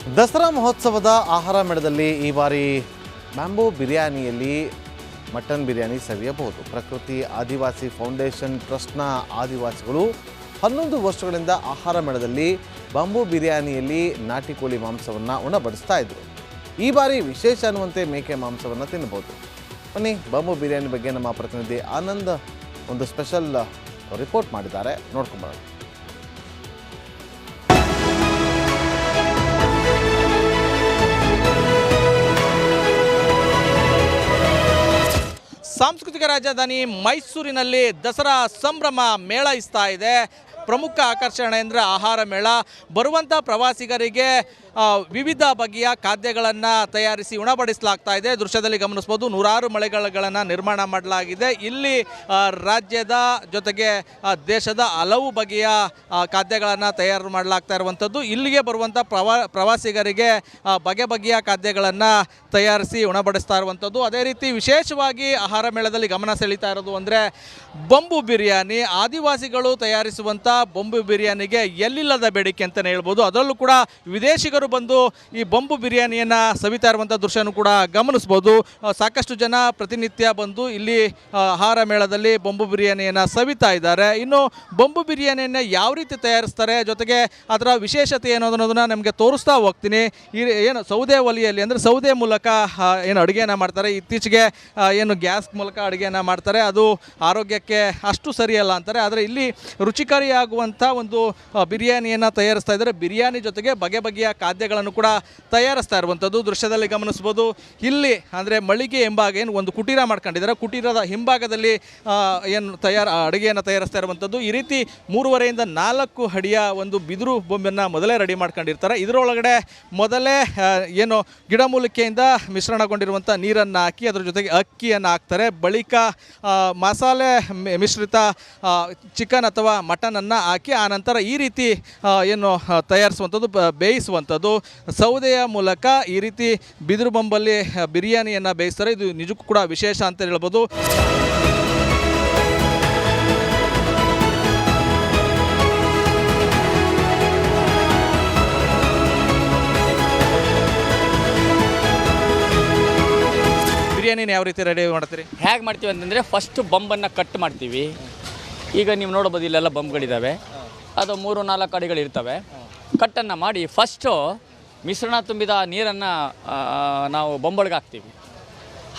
ದಸರಾ ಮಹೋತ್ಸವದ ಆಹಾರ ಮೇಳದಲ್ಲಿ ಈ ಬಾರಿ ಮ್ಯಾಂಬೋ ಬಿರಿಯಾನಿಯಲ್ಲಿ ಮಟನ್ ಬಿರಿಯಾನಿ ಸವಿಯಬಹುದು. ಪ್ರಕೃತಿ ಆದಿವಾಸಿ ಫೌಂಡೇಶನ್ ಟ್ರಸ್ಟ್ನ ಆದಿವಾಸಿಗಳು ಹನ್ನೊಂದು ವರ್ಷಗಳಿಂದ ಆಹಾರ ಮೇಳದಲ್ಲಿ ಬಾಂಬು ಬಿರಿಯಾನಿಯಲ್ಲಿ ನಾಟಿ ಕೋಳಿ ಮಾಂಸವನ್ನು ಉಣಬಡಿಸ್ತಾ ಇದ್ರು. ಈ ಬಾರಿ ವಿಶೇಷ ಅನ್ನುವಂತೆ ಮೇಕೆ ಮಾಂಸವನ್ನು ತಿನ್ನಬಹುದು. ಬನ್ನಿ, ಬಾಂಬು ಬಿರಿಯಾನಿ ಬಗ್ಗೆ ನಮ್ಮ ಪ್ರತಿನಿಧಿ ಆನಂದ್ ಒಂದು ಸ್ಪೆಷಲ್ ರಿಪೋರ್ಟ್ ಮಾಡಿದ್ದಾರೆ. ನೋಡ್ಕೊಂಬರೋಣ ಸಾಂಸ್ಕೃತಿಕ ರಾಜಧಾನಿ ಮೈಸೂರಿನಲ್ಲಿ ದಸರಾ ಸಂಭ್ರಮ ಮೇಳ ಇಸ್ತಾ ಇದೆ. ಪ್ರಮುಖ ಆಕರ್ಷಣೆ ಅಂದರೆ ಆಹಾರ ಮೇಳ. ಬರುವಂಥ ಪ್ರವಾಸಿಗರಿಗೆ ವಿವಿಧ ಬಗೆಯ ಖಾದ್ಯಗಳನ್ನು ತಯಾರಿಸಿ ಉಣಬಡಿಸಲಾಗ್ತಾ ಇದೆ. ದೃಶ್ಯದಲ್ಲಿ ಗಮನಿಸ್ಬೋದು ನೂರಾರು ಮಳೆಗಳನ್ನು ನಿರ್ಮಾಣ ಮಾಡಲಾಗಿದೆ. ಇಲ್ಲಿ ರಾಜ್ಯದ ಜೊತೆಗೆ ದೇಶದ ಹಲವು ಬಗೆಯ ಖಾದ್ಯಗಳನ್ನು ತಯಾರು ಮಾಡಲಾಗ್ತಾ ಇರುವಂಥದ್ದು ಇಲ್ಲಿಗೆ ಬರುವಂಥ ಪ್ರವಾ, ಪ್ರವಾಸಿಗರಿಗೆ ಬಗೆ ಬಗೆಯ ಖಾದ್ಯಗಳನ್ನು ತಯಾರಿಸಿ ಉಣಬಡಿಸ್ತಾ ಇರುವಂಥದ್ದು ಅದೇ ರೀತಿ ವಿಶೇಷವಾಗಿ ಆಹಾರ ಮೇಳದಲ್ಲಿ ಗಮನ ಸೆಳೀತಾ ಇರೋದು ಅಂದರೆ, ಬೊಂಬು ಬಿರಿಯಾನಿ. ಆದಿವಾಸಿಗಳು ತಯಾರಿಸುವಂಥ ಬೊಂಬು ಬಿರಿಯಾನಿಗೆ ಎಲ್ಲಿಲ್ಲದ ಬೇಡಿಕೆ ಅಂತಲೇ ಹೇಳ್ಬೋದು. ಅದರಲ್ಲೂ ಕೂಡ ವಿದೇಶಿಗರು ಬಂದು ಈ ಬೊಂಬು ಬಿರಿಯಾನಿಯನ್ನು ಸವಿತಾ ಇರುವಂಥ ದೃಶ್ಯನೂ ಕೂಡ ಗಮನಿಸ್ಬೋದು ಸಾಕಷ್ಟು ಜನ ಪ್ರತಿನಿತ್ಯ ಬಂದು ಇಲ್ಲಿ ಆಹಾರ ಮೇಳದಲ್ಲಿ ಬೊಂಬು ಬಿರಿಯಾನಿಯನ್ನು ಸವಿತಾ ಇದ್ದಾರೆ. ಇನ್ನು ಬೊಂಬು ಬಿರಿಯಾನಿಯನ್ನು ಯಾವ ರೀತಿ ತಯಾರಿಸ್ತಾರೆ, ಜೊತೆಗೆ ಅದರ ವಿಶೇಷತೆ ಏನು ಅನ್ನೋದನ್ನ ನಮಗೆ ತೋರಿಸ್ತಾ ಹೋಗ್ತೀನಿ. ಈ, ಏನು, ಸೌದೆ ಒಲೆಯಲ್ಲಿ ಅಂದರೆ ಸೌದೆ ಮೂಲಕ ಏನು ಅಡುಗೆಯನ್ನು ಮಾಡ್ತಾರೆ. ಇತ್ತೀಚೆಗೆ ಏನು ಗ್ಯಾಸ್ ಮೂಲಕ ಅಡುಗೆಯನ್ನು ಮಾಡ್ತಾರೆ. ಅದು ಆರೋಗ್ಯಕ್ಕೆ ಅಷ್ಟು ಸರಿಯಲ್ಲ ಅಂತಾರೆ. ಆದರೆ ಇಲ್ಲಿ ರುಚಿಕಾರಿಯಾಗುವಂಥ ಒಂದು ಬಿರಿಯಾನಿಯನ್ನು ತಯಾರಿಸ್ತಾ ಇದ್ದಾರೆ. ಬಿರಿಯಾನಿ ಜೊತೆಗೆ ಬಗೆ ಬಗೆಯ ಖಾದ್ಯಗಳನ್ನು ಕೂಡ ತಯಾರಿಸ್ತಾ ಇರುವಂಥದ್ದು. ದೃಶ್ಯದಲ್ಲಿ ಗಮನಿಸ್ಬೋದು ಇಲ್ಲಿ ಅಂದರೆ ಮಳಿಗೆ ಎಂಬಾಗ ಏನು ಒಂದು ಕುಟೀರ ಮಾಡ್ಕೊಂಡಿದ್ದಾರೆ. ಕುಟೀರದ ಹಿಂಭಾಗದಲ್ಲಿ ಏನು ತಯಾರು ಅಡುಗೆಯನ್ನು ತಯಾರಿಸ್ತಾ ಇರುವಂಥದ್ದು. ಈ ರೀತಿ ಮೂರುವರೆಯಿಂದ ನಾಲ್ಕು ಅಡಿಯ ಒಂದು ಬಿದಿರು ಬೊಂಬೆಯನ್ನು ಮೊದಲೇ ರೆಡಿ ಮಾಡ್ಕೊಂಡಿರ್ತಾರೆ. ಇದರೊಳಗಡೆ ಮೊದಲೇ ಏನು ಗಿಡಮೂಲಿಕೆಯಿಂದ ಮಿಶ್ರಣಗೊಂಡಿರುವಂಥ ನೀರನ್ನು ಹಾಕಿ, ಅದರ ಜೊತೆಗೆ ಅಕ್ಕಿಯನ್ನು ಹಾಕ್ತಾರೆ. ಬಳಿಕ ಮಸಾಲೆ ಮಿಶ್ರಿತ ಚಿಕನ್ ಅಥವಾ ಮಟನನ್ನು ಹಾಕಿ, ಆನಂತರ ಈ ರೀತಿ ಏನು ತಯಾರಿಸುವಂಥದ್ದು, ಬ- ಬೇಯಿಸುವಂಥದ್ದು ಸೌದೆಯ ಮೂಲಕ ಈ ರೀತಿ ಬಿದಿರು ಬಂಬಲ್ಲಿ ಬಿರಿಯಾನಿಯನ್ನು ಬೇಯಿಸ್ತಾರೆ. ಇದು ನಿಜಕ್ಕೂ ಕೂಡ ವಿಶೇಷ ಅಂತ ಹೇಳ್ಬೋದು. ಬಿರಿಯಾನಿನ ಯಾವ ರೀತಿ ರೆಡಿ ಮಾಡ್ತೀರಿ? ಹೇಗೆ ಮಾಡ್ತೀವಿ ಅಂತಂದರೆ ಫಸ್ಟ್ ಬಂಬನ್ನು ಕಟ್ ಮಾಡ್ತೀವಿ. ಈಗ ನೀವು ನೋಡ್ಬೋದು ಇಲ್ಲೆಲ್ಲ ಬಂಬ್ಗಳಿದ್ದಾವೆ ಅದು ಮೂರು ನಾಲ್ಕು ಅಡಿಗಳು ಇರ್ತವೆ. ಕಟ್ಟನ್ನು ಮಾಡಿ ಫಸ್ಟು ಮಿಶ್ರಣ ತುಂಬಿದ ನೀರನ್ನು ನಾವು ಬೊಂಬಳಿಗೆ ಹಾಕ್ತೀವಿ.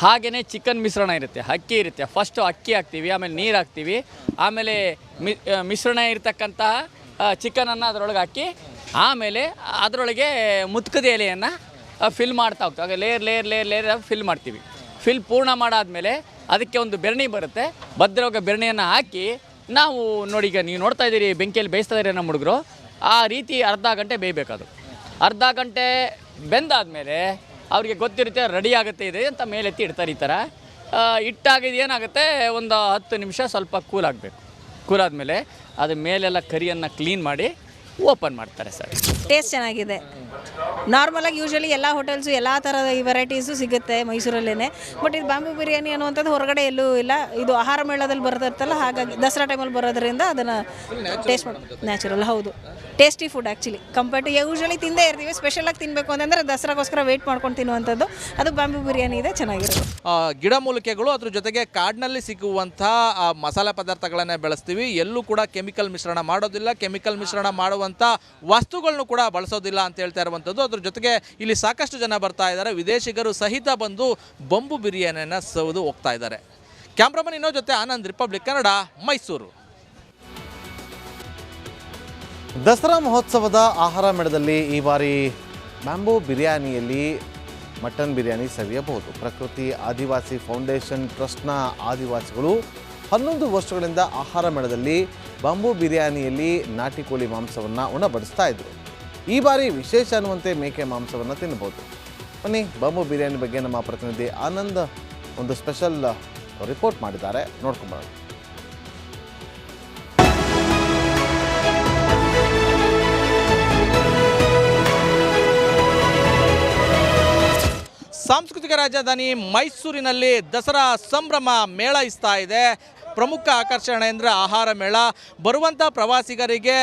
ಹಾಗೆಯೇ ಚಿಕನ್ ಮಿಶ್ರಣ ಇರುತ್ತೆ, ಅಕ್ಕಿ ಇರುತ್ತೆ. ಫಸ್ಟು ಅಕ್ಕಿ ಹಾಕ್ತೀವಿ, ಆಮೇಲೆ ನೀರು ಹಾಕ್ತೀವಿ. ಆಮೇಲೆ ಮಿ ಮಿಶ್ರಣ ಇರತಕ್ಕಂತಹ ಚಿಕನನ್ನು ಅದರೊಳಗೆ ಹಾಕಿ, ಆಮೇಲೆ ಅದರೊಳಗೆ ಮುತ್ಕದ ಎಲೆಯನ್ನು ಫಿಲ್ ಮಾಡ್ತಾ ಹೋಗ್ತೀವಿ. ಹಾಗೆ layer layer layer layer fill ಮಾಡ್ತೀವಿ. ಫಿಲ್ ಪೂರ್ಣ ಮಾಡಾದಮೇಲೆ ಅದಕ್ಕೆ ಒಂದು ಬೆರಣಿ ಬರುತ್ತೆ. ಭದ್ರವಾಗ ಬೆರಣಿಯನ್ನು ಹಾಕಿ, ನಾವು ನೋಡಿ ಈಗ ನೀವು ನೋಡ್ತಾ ಇದ್ದೀರಿ, ಬೆಂಕಿಯಲ್ಲಿ ಬೇಯಿಸ್ತಾ ಇದ್ದೀರಿ ನಮ್ಮ ಹುಡುಗರು. ಆ ರೀತಿ ಅರ್ಧ ಗಂಟೆ ಬೇಯಬೇಕದು. ಅರ್ಧ ಗಂಟೆ ಬೆಂದಾದ್ಮೇಲೆ ಅವರಿಗೆ ಗೊತ್ತಿರುತ್ತೆ ರೆಡಿ ಆಗುತ್ತೆ ಇದೆ ಅಂತ ಮೇಲೆತ್ತಿ ಇಡ್ತಾರೆ ಈ ಥರ. ಇಟ್ಟಾಗಿದ್ದು ಏನಾಗುತ್ತೆ? ಒಂದು ಹತ್ತು ನಿಮಿಷ ಸ್ವಲ್ಪ ಕೂಲ್ ಆಗಬೇಕು. ಕೂಲ್ ಆದಮೇಲೆ ಅದು ಮೇಲೆಲ್ಲ ಕರಿಯನ್ನು ಕ್ಲೀನ್ ಮಾಡಿ ಓಪನ್ ಮಾಡ್ತಾರೆ ಸರ್. ಟೇಸ್ಟ್ ಚೆನ್ನಾಗಿದೆ. ನಾರ್ಮಲಾಗಿ ಯೂಶ್ವಲಿ ಎಲ್ಲ ಹೋಟೆಲ್ಸು ಎಲ್ಲ ಥರದ ಈ ವೆರೈಟೀಸು ಸಿಗುತ್ತೆ ಮೈಸೂರಲ್ಲೇ ಬಟ್ ಇದು ಬಾಂಬು ಬಿರಿಯಾನಿ ಅನ್ನುವಂಥದ್ದು ಹೊರಗಡೆ ಎಲ್ಲೂ ಇಲ್ಲ. ಇದು ಆಹಾರ ಮೇಳದಲ್ಲಿ ಬರ್ತಿರ್ತಲ್ಲ ಹಾಗಾಗಿ ದಸರಾ ಟೈಮಲ್ಲಿ ಬರೋದ್ರಿಂದ ಅದನ್ನು ಟೇಸ್ಟ್ ಮಾಡಿ ನ್ಯಾಚುರಲ್ ಹೌದು. Tasty food actually compare to usually ತಿಂದೇ ಇರ್ತೀವಿ ಸ್ಪೆಷಲಾಗಿ ತಿನ್ನಬೇಕು ಅಂತಂದರೆ ದಸರಾಗೋಸ್ಕರ ವೆಯ್ಟ್ ಮಾಡ್ಕೊಂಡು ತಿನ್ನುವಂಥದ್ದು. ಅದು ಬಾಂಬು ಬಿರಿಯಾನಿ ಇದೆ ಚೆನ್ನಾಗಿರೋದು ಗಿಡಮೂಲಿಕೆಗಳು ಅದ್ರ ಜೊತೆಗೆ ಕಾಡಿನಲ್ಲಿ ಸಿಗುವಂಥ ಮಸಾಲೆ ಪದಾರ್ಥಗಳನ್ನೇ ಬೆಳೆಸ್ತೀವಿ. ಎಲ್ಲೂ ಕೂಡ ಕೆಮಿಕಲ್ ಮಿಶ್ರಣ ಮಾಡೋದಿಲ್ಲ. ಕೆಮಿಕಲ್ ಮಿಶ್ರಣ ಮಾಡುವಂಥ ವಸ್ತುಗಳನ್ನು ಕೂಡ ಬಳಸೋದಿಲ್ಲ ಅಂತ ಹೇಳ್ತಾ ಇರುವಂಥದ್ದು. ಅದ್ರ ಜೊತೆಗೆ ಇಲ್ಲಿ ಸಾಕಷ್ಟು ಜನ ಬರ್ತಾ ಇದ್ದಾರೆ. ವಿದೇಶಿಗರು ಸಹಿತ ಬಂದು ಬೊಂಬು ಬಿರಿಯಾನಿಯನ್ನು ಸವಿದು ಹೋಗ್ತಾ ಇದ್ದಾರೆ. ಕ್ಯಾಮ್ರಾಮನ್ ಇನ್ನೋ ಜೊತೆ ಆನಂದ್, ರಿಪಬ್ಲಿಕ್ ಕನ್ನಡ, ಮೈಸೂರು. ದಸರಾ ಮಹೋತ್ಸವದ ಆಹಾರ ಮೇಳದಲ್ಲಿ ಈ ಬಾರಿ ಮ್ಯಾಂಬೋ ಬಿರಿಯಾನಿಯಲ್ಲಿ ಮಟನ್ ಬಿರಿಯಾನಿ ಸವಿಯಬಹುದು. ಪ್ರಕೃತಿ ಆದಿವಾಸಿ ಫೌಂಡೇಶನ್ ಟ್ರಸ್ಟ್ನ ಆದಿವಾಸಿಗಳು ಹನ್ನೊಂದು ವರ್ಷಗಳಿಂದ ಆಹಾರ ಮೇಳದಲ್ಲಿ ಬಾಂಬು ಬಿರಿಯಾನಿಯಲ್ಲಿ ನಾಟಿ ಕೋಳಿ ಮಾಂಸವನ್ನು ಉಣಬಡಿಸ್ತಾ ಇದ್ರು. ಈ ಬಾರಿ ವಿಶೇಷ ಅನ್ನುವಂತೆ ಮೇಕೆ ಮಾಂಸವನ್ನು ತಿನ್ನಬಹುದು ಬನ್ನಿ, ಬಾಂಬು ಬಿರಿಯಾನಿ ಬಗ್ಗೆ ನಮ್ಮ ಪ್ರತಿನಿಧಿ ಆನಂದ್ ಒಂದು ಸ್ಪೆಷಲ್ ರಿಪೋರ್ಟ್ ಮಾಡಿದ್ದಾರೆ. ನೋಡ್ಕೊಂಬರೋಣ. ಸಾಂಸ್ಕೃತಿಕ ರಾಜಧಾನಿ ಮೈಸೂರಿನಲ್ಲಿ ದಸರಾ ಸಂಭ್ರಮ ಮೇಳ ಇಸ್ತಾ ಇದೆ. ಪ್ರಮುಖ ಆಕರ್ಷಣೆ ಅಂದರೆ ಆಹಾರ ಮೇಳ. ಬರುವಂಥ ಪ್ರವಾಸಿಗರಿಗೆ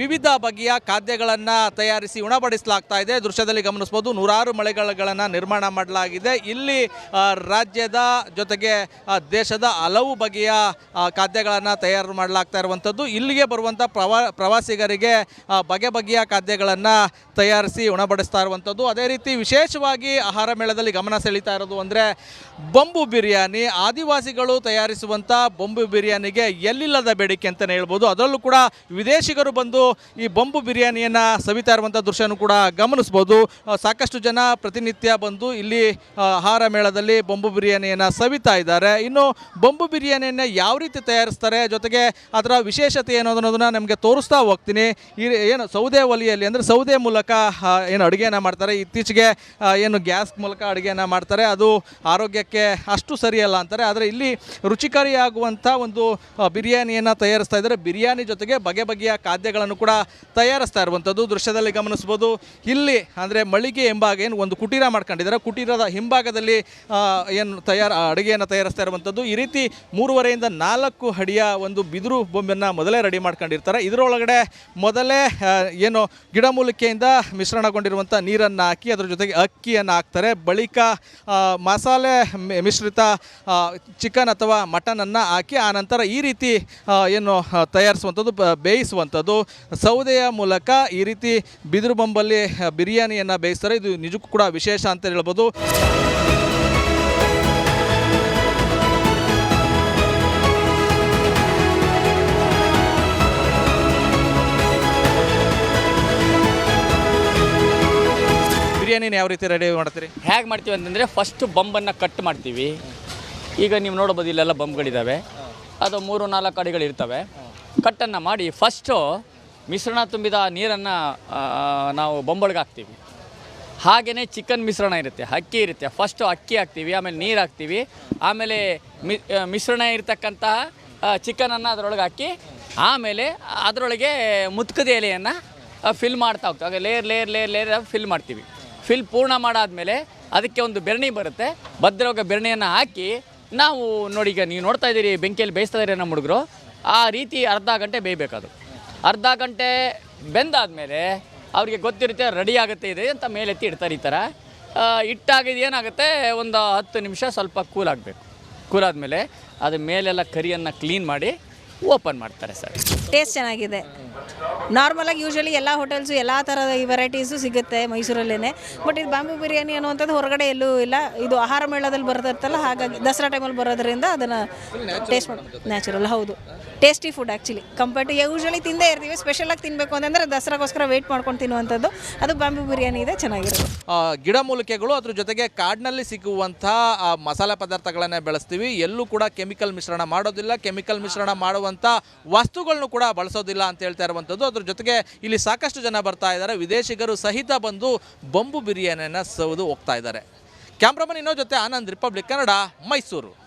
ವಿವಿಧ ಬಗೆಯ ಖಾದ್ಯಗಳನ್ನು ತಯಾರಿಸಿ ಉಣಬಡಿಸಲಾಗ್ತಾ ಇದೆ. ದೃಶ್ಯದಲ್ಲಿ ಗಮನಿಸ್ಬೋದು ನೂರಾರು ಮಳೆಗಳನ್ನು ನಿರ್ಮಾಣ ಮಾಡಲಾಗಿದೆ. ಇಲ್ಲಿ ರಾಜ್ಯದ ಜೊತೆಗೆ ದೇಶದ ಹಲವು ಬಗೆಯ ಖಾದ್ಯಗಳನ್ನು ತಯಾರು ಮಾಡಲಾಗ್ತಾ ಇರುವಂಥದ್ದು ಇಲ್ಲಿಗೆ ಬರುವಂಥ ಪ್ರವಾ, ಪ್ರವಾಸಿಗರಿಗೆ ಬಗೆ ಬಗೆಯ ಖಾದ್ಯಗಳನ್ನು ತಯಾರಿಸಿ ಉಣಬಡಿಸ್ತಾ ಇರುವಂಥದ್ದು ಅದೇ ರೀತಿ ವಿಶೇಷವಾಗಿ ಆಹಾರ ಮೇಳದಲ್ಲಿ ಗಮನ ಸೆಳೀತಾ ಇರೋದು ಅಂದರೆ, ಬೊಂಬು ಬಿರಿಯಾನಿ. ಆದಿವಾಸಿಗಳು ತಯಾರಿಸುವಂಥ ಬೊಂಬು ಬಿರಿಯಾನಿಗೆ ಎಲ್ಲಿಲ್ಲದ ಬೇಡಿಕೆ ಅಂತಲೇ ಹೇಳ್ಬೋದು. ಅದರಲ್ಲೂ ಕೂಡ ವಿದೇಶಿಗರು ಬಂದು ಈ ಬೊಂಬು ಬಿರಿಯಾನಿಯನ್ನು ಸವಿತಾ ಇರುವಂಥ ದೃಶ್ಯನೂ ಕೂಡ ಗಮನಿಸ್ಬೋದು ಸಾಕಷ್ಟು ಜನ ಪ್ರತಿನಿತ್ಯ ಬಂದು ಇಲ್ಲಿ ಆಹಾರ ಮೇಳದಲ್ಲಿ ಬೊಂಬು ಬಿರಿಯಾನಿಯನ್ನು ಸವಿತಾ ಇದ್ದಾರೆ. ಇನ್ನು ಬೊಂಬು ಬಿರಿಯಾನಿಯನ್ನು ಯಾವ ರೀತಿ ತಯಾರಿಸ್ತಾರೆ, ಜೊತೆಗೆ ಅದರ ವಿಶೇಷತೆ ಏನು ಅನ್ನೋದನ್ನು ನಮಗೆ ತೋರಿಸ್ತಾ ಹೋಗ್ತೀನಿ. ಈ ಏನು ಸೌದೆ ಒಲೆಯಲ್ಲಿ ಅಂದರೆ ಸೌದೆ ಮೂಲಕ ಏನು ಅಡುಗೆಯನ್ನು ಮಾಡ್ತಾರೆ. ಇತ್ತೀಚೆಗೆ ಏನು ಗ್ಯಾಸ್ ಮೂಲಕ ಅಡುಗೆಯನ್ನು ಮಾಡ್ತಾರೆ. ಅದು ಆರೋಗ್ಯಕ್ಕೆ ಅಷ್ಟು ಸರಿಯಲ್ಲ ಅಂತಾರೆ. ಆದರೆ ಇಲ್ಲಿ ರುಚಿಕಾರಿಯಾಗುವಂಥ ಒಂದು ಬಿರಿಯಾನಿಯನ್ನು ತಯಾರಿಸ್ತಾ ಇದ್ದಾರೆ. ಬಿರಿಯಾನಿ ಜೊತೆಗೆ ಬಗೆ ಬಗೆಯ ಖಾದ್ಯಗಳನ್ನು ಕೂಡ ತಯಾರಿಸ್ತಾ ಇರುವಂಥದ್ದು. ದೃಶ್ಯದಲ್ಲಿ ಗಮನಿಸ್ಬೋದು ಇಲ್ಲಿ ಅಂದರೆ ಮಳಿಗೆ ಎಂಬಾಗ ಏನು ಒಂದು ಕುಟೀರ ಮಾಡ್ಕೊಂಡಿದ್ದಾರೆ. ಕುಟೀರದ ಹಿಂಭಾಗದಲ್ಲಿ ಏನು ತಯಾರು, ಅಡುಗೆಯನ್ನು ತಯಾರಿಸ್ತಾ ಇರುವಂಥದ್ದು. ಈ ರೀತಿ ಮೂರುವರೆಯಿಂದ ನಾಲ್ಕು ಅಡಿಯ ಒಂದು ಬಿದಿರು ಬೊಂಬೆಯನ್ನು ಮೊದಲೇ ರೆಡಿ ಮಾಡ್ಕೊಂಡಿರ್ತಾರೆ. ಇದರೊಳಗಡೆ ಮೊದಲೇ ಏನು ಗಿಡಮೂಲಿಕೆಯಿಂದ ಮಿಶ್ರಣಗೊಂಡಿರುವಂಥ ನೀರನ್ನು ಹಾಕಿ, ಅದರ ಜೊತೆಗೆ ಅಕ್ಕಿಯನ್ನು ಹಾಕ್ತಾರೆ. ಬಳಿಕ ಮಸಾಲೆ ಮಿಶ್ರಿತ ಚಿಕನ್ ಅಥವಾ ಮಟನನ್ನು ಹಾಕಿ ಆನಂತರ ಈ ರೀತಿ ಏನು ತಯಾರಿಸುವಂಥದ್ದು, ಬ- ಬೇಯಿಸುವಂಥದ್ದು ಸೌದೆಯ ಮೂಲಕ ಈ ರೀತಿ ಬಿದಿರು ಬೊಂಬಲ್ಲಿ ಬಿರಿಯಾನಿಯನ್ನು ಬೇಯಿಸ್ತಾರೆ. ಇದು ನಿಜಕ್ಕೂ ಕೂಡ ವಿಶೇಷ ಅಂತ ಹೇಳ್ಬೋದು. ಬಿರಿಯಾನಿನ ಯಾವ ರೀತಿ ರೆಡಿ ಮಾಡ್ತೀರಿ? ಹೇಗೆ ಮಾಡ್ತೀವಿ ಅಂತಂದರೆ ಫಸ್ಟ್ ಬಂಬನ್ನು ಕಟ್ ಮಾಡ್ತೀವಿ. ಈಗ ನೀವು ನೋಡ್ಬೋದು ಇಲ್ಲೆಲ್ಲ ಬಂಬ್ಗಳಿದ್ದಾವೆ ಅದು ಮೂರು ನಾಲ್ಕು ಅಡಿಗಳು ಇರ್ತವೆ. ಕಟ್ಟನ್ನು ಮಾಡಿ ಫಸ್ಟು ಮಿಶ್ರಣ ತುಂಬಿದ ನೀರನ್ನು ನಾವು ಬೊಂಬಳಿಗೆ ಹಾಕ್ತೀವಿ. ಹಾಗೆಯೇ ಚಿಕನ್ ಮಿಶ್ರಣ ಇರುತ್ತೆ, ಅಕ್ಕಿ ಇರುತ್ತೆ. ಫಸ್ಟು ಅಕ್ಕಿ ಹಾಕ್ತೀವಿ, ಆಮೇಲೆ ನೀರು ಹಾಕ್ತೀವಿ. ಆಮೇಲೆ ಮಿ ಮಿಶ್ರಣ ಇರತಕ್ಕಂತಹ ಚಿಕನನ್ನು ಅದರೊಳಗೆ ಹಾಕಿ, ಆಮೇಲೆ ಅದರೊಳಗೆ ಮುತ್ಕದ ಎಲೆಯನ್ನು ಫಿಲ್ ಮಾಡ್ತಾ ಹೋಗ್ತೀವಿ. ಹಾಗೆ layer layer layer layer fill ಮಾಡ್ತೀವಿ. ಫಿಲ್ ಪೂರ್ಣ ಮಾಡಾದಮೇಲೆ ಅದಕ್ಕೆ ಒಂದು ಬೆರಣಿ ಬರುತ್ತೆ. ಭದ್ರವಾಗ ಬೆರಣಿಯನ್ನು ಹಾಕಿ, ನಾವು ನೋಡಿ, ಈಗ ನೀವು ನೋಡ್ತಾ ಇದ್ದೀರಿ, ಬೆಂಕಿಯಲ್ಲಿ ಬೇಯಿಸ್ತಾ ಇದ್ದೀರಿ ನಮ್ಮ ಹುಡುಗರು ಆ ರೀತಿ ಅರ್ಧ ಗಂಟೆ ಬೇಯಬೇಕದು ಅರ್ಧ ಗಂಟೆ ಬೆಂದಾದ್ಮೇಲೆ ಅವರಿಗೆ ಗೊತ್ತಿರುತ್ತೆ ರೆಡಿ ಆಗುತ್ತೆ ಇದೆ ಅಂತ ಮೇಲೆತ್ತಿ ಇಡ್ತಾರೆ ಈ ಥರ. ಇಟ್ಟಾಗಿದ್ದು ಏನಾಗುತ್ತೆ? ಒಂದು ಹತ್ತು ನಿಮಿಷ ಸ್ವಲ್ಪ ಕೂಲ್ ಆಗಬೇಕು. ಕೂಲ್ ಆದಮೇಲೆ ಅದು ಮೇಲೆಲ್ಲ ಕರಿಯನ್ನು ಕ್ಲೀನ್ ಮಾಡಿ ಓಪನ್ ಮಾಡ್ತಾರೆ ಸರ್. ಟೇಸ್ಟ್ ಚೆನ್ನಾಗಿದೆ. ನಾರ್ಮಲಾಗಿ ಯೂಶ್ವಲಿ ಎಲ್ಲ ಹೋಟೆಲ್ಸು ಎಲ್ಲ ಥರದ ವೆರೈಟೀಸು ಸಿಗುತ್ತೆ ಮೈಸೂರಲ್ಲೇ ಬಟ್ ಇದು ಬಾಂಬೆ ಬಿರಿಯಾನಿ ಅನ್ನುವಂಥದ್ದು ಹೊರಗಡೆ ಎಲ್ಲೂ ಇಲ್ಲ. ಇದು ಆಹಾರ ಮೇಳದಲ್ಲಿ ಬರೋದಿರ್ತಲ್ಲ ಹಾಗಾಗಿ ದಸರಾ ಟೈಮಲ್ಲಿ ಬರೋದ್ರಿಂದ ಅದನ್ನು ಟೇಸ್ಟ್ ಮಾಡಿ ನ್ಯಾಚುರಲ್ ಹೌದು. Tasty food actually compare to usually ತಿಂದೇ ಇರ್ತೀವಿ ಸ್ಪೆಷಲಾಗಿ ತಿನ್ನಬೇಕು ಅಂತಂದರೆ ದಸರಾಗೋಸ್ಕರ ವೆಯ್ಟ್ ಮಾಡ್ಕೊಂಡು ತಿನ್ನುವಂಥದ್ದು. ಅದು ಬಾಂಬೆ ಬಿರಿಯಾನಿ ಇದೆ ಚೆನ್ನಾಗಿರೋದು. ಗಿಡಮೂಲಿಕೆಗಳು ಅದ್ರ ಜೊತೆಗೆ ಕಾಡಿನಲ್ಲಿ ಸಿಗುವಂಥ ಆ, ಮಸಾಲೆ ಪದಾರ್ಥಗಳನ್ನೇ ಬೆಳೆಸ್ತೀವಿ. ಎಲ್ಲೂ ಕೂಡ ಕೆಮಿಕಲ್ ಮಿಶ್ರಣ ಮಾಡೋದಿಲ್ಲ. ಕೆಮಿಕಲ್ ಮಿಶ್ರಣ ಮಾಡುವಂಥ ವಸ್ತುಗಳನ್ನು ಕೂಡ ಬಳಸೋದಿಲ್ಲ ಅಂತ ಹೇಳ್ತಾ ಇರುವಂಥದ್ದು ಅದ್ರ ಜೊತೆಗೆ ಇಲ್ಲಿ ಸಾಕಷ್ಟು ಜನ ಬರ್ತಾ ಇದ್ದಾರೆ. ವಿದೇಶಿಗರು ಸಹಿತ ಬಂದು ಬೊಂಬು ಬಿರಿಯಾನಿಯನ್ನು ಸವಿದು ಹೋಗ್ತಾ ಇದ್ದಾರೆ. ಕ್ಯಾಮ್ರಾಮನ್ ಇನ್ನೋ ಜೊತೆ ಆನಂದ್, ರಿಪಬ್ಲಿಕ್ ಕನ್ನಡ, ಮೈಸೂರು.